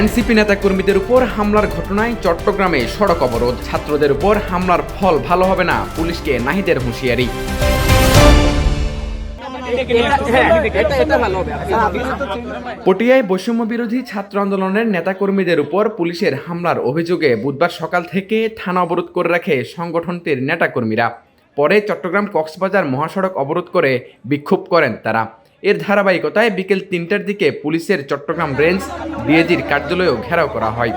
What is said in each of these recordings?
NCP নেতাকর্মীদের উপর হামলার ঘটনায় চট্টগ্রামে সড়ক অবরোধ। ছাত্রদের উপর হামলার ফল ভালো হবে না, পুলিশকে নাহিদের হুঁশিয়ারি। পটিয়ায় বৈষম্য বিরোধী ছাত্র আন্দোলনের নেতাকর্মীদের উপর পুলিশের হামলার অভিযোগে বুধবার সকাল থেকে থানা অবরোধ করে রাখে সংগঠনটির নেতাকর্মীরা। পরে চট্টগ্রাম কক্সবাজার মহাসড়ক অবরোধ করে বিক্ষোভ করেন তারা। এর ধারাবাহিকতায় বিকেল তিনটার দিকে পুলিশের চট্টগ্রাম রেঞ্জ ডিএজির কার্যালয়েও ঘেরাও করা হয়।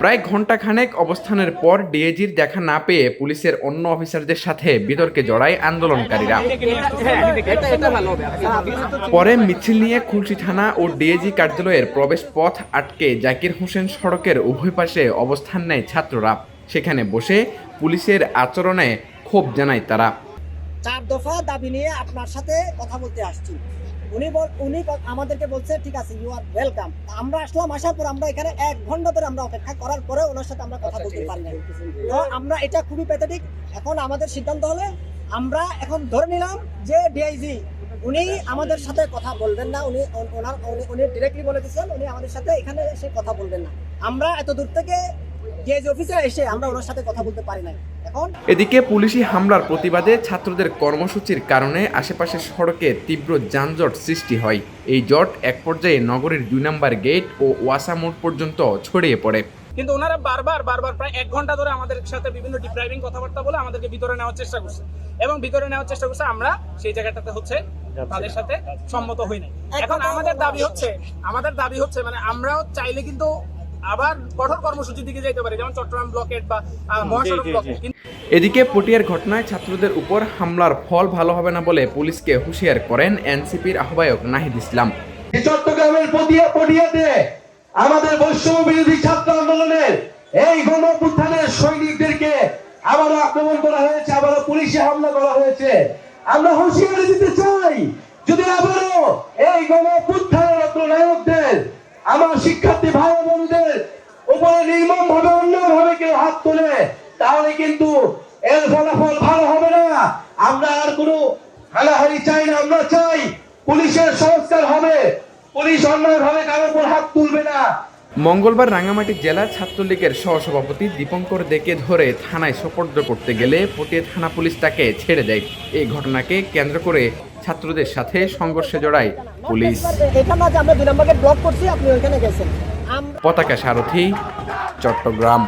প্রায় ঘণ্টাখানেক অবস্থানের পর ডিএজির দেখা না পেয়ে পুলিশের অন্য অফিসারদের সাথে বিতর্কে জড়ায় আন্দোলনকারীরা। পরে মিছিল নিয়ে খুলশি থানা ও ডিএজি কার্যালয়ের প্রবেশ পথ আটকে জাকির হোসেন সড়কের উভয় পাশে অবস্থান নেয় ছাত্ররা। সেখানে বসে পুলিশের আচরণে ক্ষোভ জানায় তারা। চার দফা দাবি নিয়ে আপনার সাথে কথা বলতে আসছি। উনি বল- উনি আমাদেরকে বলছে ঠিক আছে ইউ আর ওয়েলকাম আমরা আসলাম আসার পর আমরা এখানে এক ঘণ্টা ধরে আমরা অপেক্ষা করার পরে ওনার সাথে আমরা কথা বলতে পারি তো আমরা এটা খুবই প্যাথেটিক এখন আমাদের সিদ্ধান্ত হলে আমরা এখন ধরে নিলাম যে ডিআইজি উনি আমাদের সাথে কথা বলবেন না। উনি ওন- ওনার উনি- উনি ডিরেক্টলি বলে দিচ্ছেন উনি আমাদের সাথে এখানে এসে কথা বলবেন না। আমরা এত দূর থেকে ডিআইজি এসে আমরা ওনার সাথে কথা বলতে পারি না এদিকে পুলিশি হামলার প্রতিবাদে ছাত্রদের কর্মসূচির কারণে আশেপাশের সড়কে তীব্র যানজট সৃষ্টি হয়। এই জট এক পর্যায়ে নগরীর দুই নম্বর গেট ও ওয়াসা মোড় পর্যন্ত ছড়িয়ে পড়ে। কিন্তু ওনারা বারবার বারবার প্রায় এক ঘণ্টা ধরে আমাদের সাথে বিভিন্ন ডিপ্রাইভিং কথাবার্তা বলে আমাদেরকে ভিতরে নেওয়ার চেষ্টা করছে। এবং ভিতরে নেওয়ার চেষ্টা করছে আমরা সেই জায়গাটাতে হচ্ছে তাদের সাথে সম্মত হই নাই। এখন আমাদের দাবি হচ্ছে আমাদের দাবি হচ্ছে মানে আমরাও চাইলে কিন্তু আবার কঠোর কর্মসূচির দিকে যেতে পারি যেমন চট্টগ্রাম ব্লকেট বা মহাসড়ক ব্লকেট। এদিকে পটিয়ার ঘটনায় ছাত্রদের উপর হামলার ফল ভালো হবে না বলে পুলিশকে হুঁশিয়ার করেন এনসিপির আহ্বায়ক নাহিদ ইসলাম। চট্টগ্রামের পটিয়া পটিয়াতে আমাদের বৈষম্য বিরোধী ছাত্র আন্দোলনের এই গণপুত্থানের সৈনিকদেরকে আবারও আক্রমণ করা হয়েছে আবারও পুলিশে হামলা করা হয়েছে। আমরা হুঁশিয়ারি দিতে চাই যদি আবারও এই অগ্রনায়কদের আমার শিক্ষার্থী ভাই বোনদের উপরে নির্মম ভাবে অন্যায় ভাবে কেউ হাত তোলে, তাহলে কিন্তু এর ফলাফল ভালো হবে না। আমরা আর কোনো হানাহানি চাই না, আমরা চাই পুলিশের সংস্কার হবে। পুলিশ অন্যায় ভাবে কারোর উপর হাত তুলবে না। মঙ্গলবার রাঙামাটি জেলা ছাত্রলীগের সহসভাপতি দীপঙ্কর দেকে ধরে থানায় সোপর্দ করতে গেলে পটিয়া থানা পুলিশ তাকে ছেড়ে দেয়। এই ঘটনাকে কেন্দ্র করে ছাত্রদের সাথে সংঘর্ষে জড়ায় পুলিশ। পতাকা সারথি, চট্টগ্রাম।